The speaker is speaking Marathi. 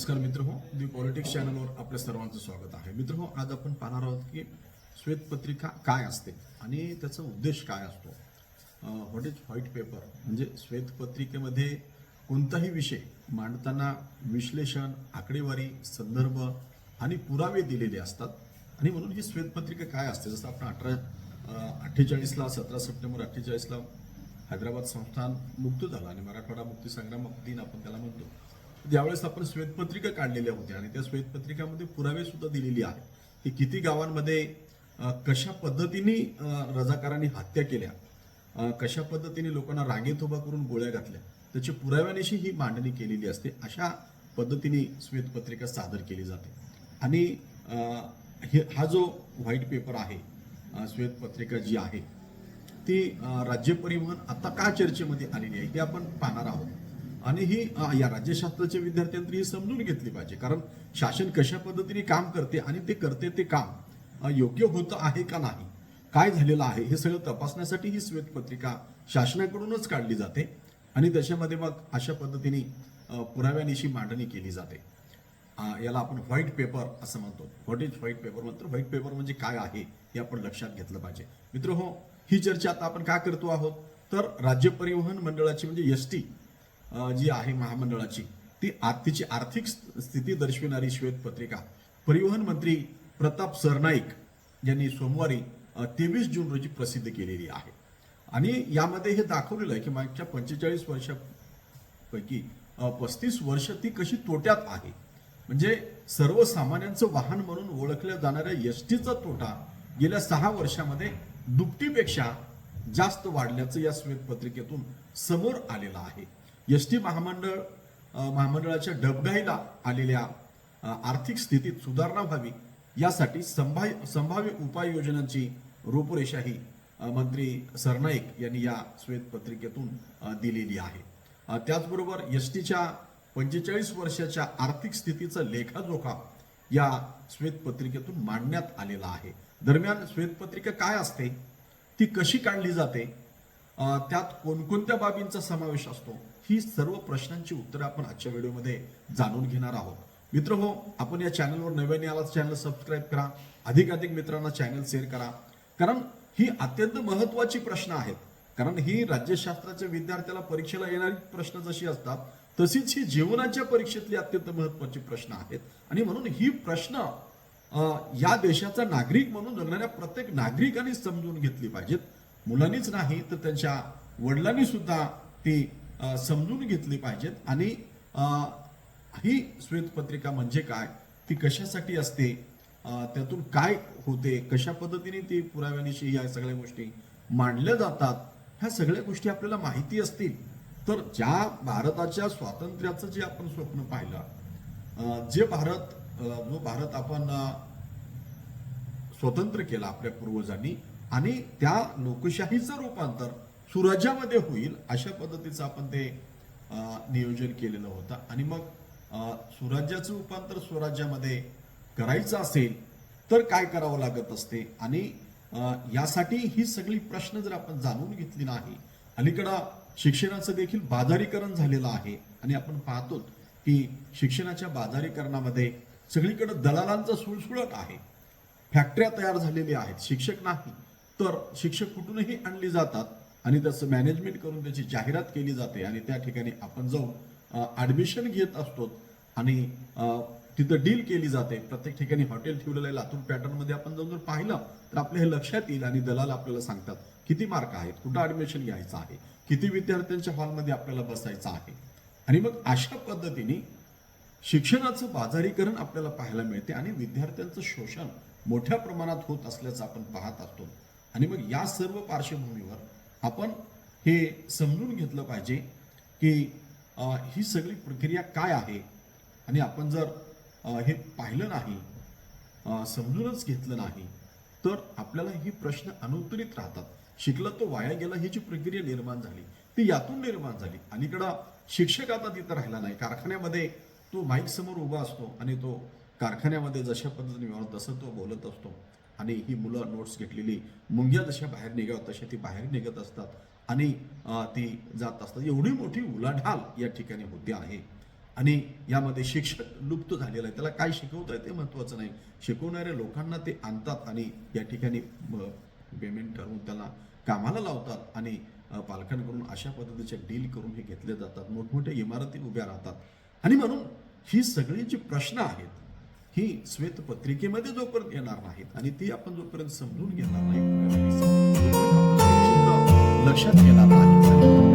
नमस्कार मित्र हो दी पॉलिटिक्स चॅनलवर आपल्या सर्वांचं स्वागत आहे. मित्र हो आज आपण पाहणार आहोत की श्वेतपत्रिका काय असते आणि त्याचा उद्देश काय असतो? व्हॉट इज व्हाईट पेपर म्हणजे श्वेतपत्रिकेमध्ये कोणताही विषय मांडताना विश्लेषण आकडेवारी संदर्भ आणि पुरावे दिलेले असतात. आणि म्हणून ही श्वेतपत्रिका काय असते? जसं आपण अठरा अठ्ठेचाळीसला सतरा सप्टेंबर अठ्ठेचाळीसला हैदराबाद संस्थान मुक्त झालं आणि मराठवाडा मुक्ती संग्राम दिन आपण त्याला म्हणतो. ज्यावेळेस आपण श्वेतपत्रिका काढलेल्या होत्या आणि त्या श्वेतपत्रिकामध्ये पुरावे सुद्धा दिलेली आहेत की किती गावांमध्ये कशा पद्धतीने रजाकारांनी हत्या केल्या कशा पद्धतीने लोकांना रागेत उभा करून गोळ्या घातल्या त्याची पुराव्यानिशी ही मांडणी केलेली असते. अशा पद्धतीने श्वेतपत्रिका सादर केली जाते. आणि हे हा जो व्हाईट पेपर आहे श्वेतपत्रिका जी आहे ती राज्य परिवहन आता का चर्चेमध्ये आलेली आहे हे आपण पाहणार आहोत. आणि ही या राज्यशास्त्राच्या विद्यार्थ्यांनी ही समजून घेतली पाहिजे. कारण शासन कशा पद्धतीने काम करते आणि ते करते ते काम योग्य होतं आहे का नाही काय झालेलं आहे हे सगळं तपासण्यासाठी ही श्वेतपत्रिका शासनाकडूनच काढली जाते. आणि त्याच्यामध्ये मग अशा पद्धतीने पुराव्यानिशी मांडणी केली जाते. याला आपण व्हाईट पेपर असं म्हणतो. What is white paper? म्हणतो व्हाईट पेपर म्हणजे काय आहे हे आपण लक्षात घेतलं पाहिजे. मित्र हो ही चर्चा आता आपण का करतो आहोत? तर राज्य परिवहन मंडळाची म्हणजे एस टी जी आहे महामंडळाची ती आ- तिची आर्थिक स्थिती दर्शविणारी श्वेतपत्रिका. परिवहन मंत्री प्रताप सरनाईक यांनी सोमवारी तेवीस जून रोजी प्रसिद्ध केलेली आहे. आणि यामध्ये हे दाखवलेलं आहे की मागच्या पंचेचाळीस वर्षापैकी पस्तीस वर्ष ती कशी तोट्यात आहे. म्हणजे सर्वसामान्यांचं वाहन म्हणून ओळखल्या जाणाऱ्या एस टीचा तोटा गेल्या सहा वर्षामध्ये दुपटीपेक्षा जास्त वाढल्याचं या श्वेतपत्रिकेतून समोर आलेलं आहे. एस टी महामंडळ महामंडळाच्या डबघाईला आलेल्या आर्थिक स्थितीत सुधारणा व्हावी यासाठी संभाव्य संभाव्य उपाययोजनांची रूपरेषाही मंत्री सरनाईक यांनी या श्वेतपत्रिकेतून दिलेली आहे. त्याचबरोबर एस टीच्या पंचेचाळीस वर्षाच्या आर्थिक स्थितीचा लेखाजोखा या श्वेतपत्रिकेतून मांडण्यात आलेला आहे. दरम्यान श्वेतपत्रिका काय असते? ती कशी काढली जाते? त्यात कोणकोणत्या बाबींचा समावेश असतो? ही सर्व प्रश्नांची उत्तरं आपण आजच्या व्हिडिओमध्ये जाणून घेणार आहोत. मित्र हो आपण या चॅनलवर नव्याने आला चॅनल सबस्क्राईब करा अधिकाधिक मित्रांना चॅनल शेअर करा. कारण ही अत्यंत महत्वाची प्रश्न आहेत. कारण ही राज्यशास्त्राच्या विद्यार्थ्याला परीक्षेला येणारी प्रश्न जशी असतात तशीच ही जीवनाच्या परीक्षेतली अत्यंत महत्वाची प्रश्न आहेत. आणि म्हणून ही प्रश्न या देशाचा नागरिक म्हणून जगणाऱ्या प्रत्येक नागरिकांनी समजून घेतली पाहिजेत. मुलांनीच नाही तर त्यांच्या वडिलांनी सुद्धा ती समजून घेतली पाहिजेत. आणि ही श्वेतपत्रिका म्हणजे काय? ती कशासाठी असते? त्यातून काय होते? कशा पद्धतीने ती पुराव्यानिशी या सगळ्या गोष्टी मांडल्या जातात? ह्या सगळ्या गोष्टी आपल्याला माहिती असतील. तर ज्या भारताच्या स्वातंत्र्याचं जे आपण स्वप्न पाहिलं जे भारत जो भारत आपण स्वतंत्र केला आपल्या पूर्वजांनी आणि त्या लोकशाहीचं रूपांतर सुराज्यामध्ये होईल अशा पद्धतीचं आपण ते नियोजन केलेलं होतं. आणि मग सुराज्याचं रूपांतर स्वराज्यामध्ये करायचं असेल तर काय करावं लागत असते? आणि यासाठी ही सगळी प्रश्न जर आपण जाणून घेतली नाही अलीकडं शिक्षणाचं देखील बाजारीकरण झालेलं आहे. आणि आपण पाहतो की शिक्षणाच्या बाजारीकरणामध्ये सगळीकडे दलालांचं सुळसुळत आहे. फॅक्टऱ्या तयार झालेल्या आहेत शिक्षक नाही. तर शिक्षक कुठूनही आणली जातात आणि त्याचं मॅनेजमेंट करून त्याची जाहिरात केली जाते आणि त्या ठिकाणी आपण जाऊन ऍडमिशन घेत असतो आणि तिथं डील केली जाते. प्रत्येक ठिकाणी हॉटेल ठेवलेलं आहे. लातूर पॅटर्नमध्ये आपण जाऊन जर पाहिलं तर आपल्या हे लक्षात येईल आणि दलाल आपल्याला सांगतात किती मार्क आहेत? कुठं ऍडमिशन घ्यायचं आहे? किती विद्यार्थ्यांच्या हॉलमध्ये आपल्याला बसायचं आहे? आणि मग अशा पद्धतीने शिक्षणाचं बाजारीकरण आपल्याला पाहायला मिळते आणि विद्यार्थ्यांचं शोषण मोठ्या प्रमाणात होत असल्याचं आपण पाहत असतो. आणि मग या सर्व पार्श्वभूमीवर आपण हे समजून घेतलं पाहिजे की ही सगळी प्रक्रिया काय आहे? आणि आपण जर हे पाहिलं नाही समजूनच घेतलं नाही तर आपल्याला ही प्रश्न अनुत्तरित राहतात. शिकलं तो वाया गेला ही जी प्रक्रिया निर्माण झाली ती यातून निर्माण झाली. अलीकडं शिक्षक आता तिथं राहिला नाही. कारखान्यामध्ये तो माईक समोर उभा असतो आणि तो कारखान्यामध्ये जशा पद्धतीने व्यवहार तसं तो बोलत असतो. आणि ही मुलं नोट्स घेतलेली. मुंग्या जशा बाहेर निघावं तशा ती बाहेर निघत असतात. आणि ती जात असतात. एवढी मोठी उलाढाल या ठिकाणी होते आहे. आणि यामध्ये शिक्षक लुप्त झालेलं आहे. त्याला काय शिकवत आहे ते महत्वाचं नाही. शिकवणाऱ्या लोकांना ते आणतात आणि या ठिकाणी पेमेंट ठरवून त्याला कामाला लावतात आणि पालकांकडून अशा पद्धतीचे डील करून हे घेतले जातात. मोठमोठ्या इमारती उभ्या राहतात. आणि म्हणून ही सगळी जी प्रश्न आहेत ही श्वेतपत्रिकेमध्ये जोपर्यंत येणार नाहीत आणि ती आपण जोपर्यंत समजून घेणार नाही लक्षात येणार नाही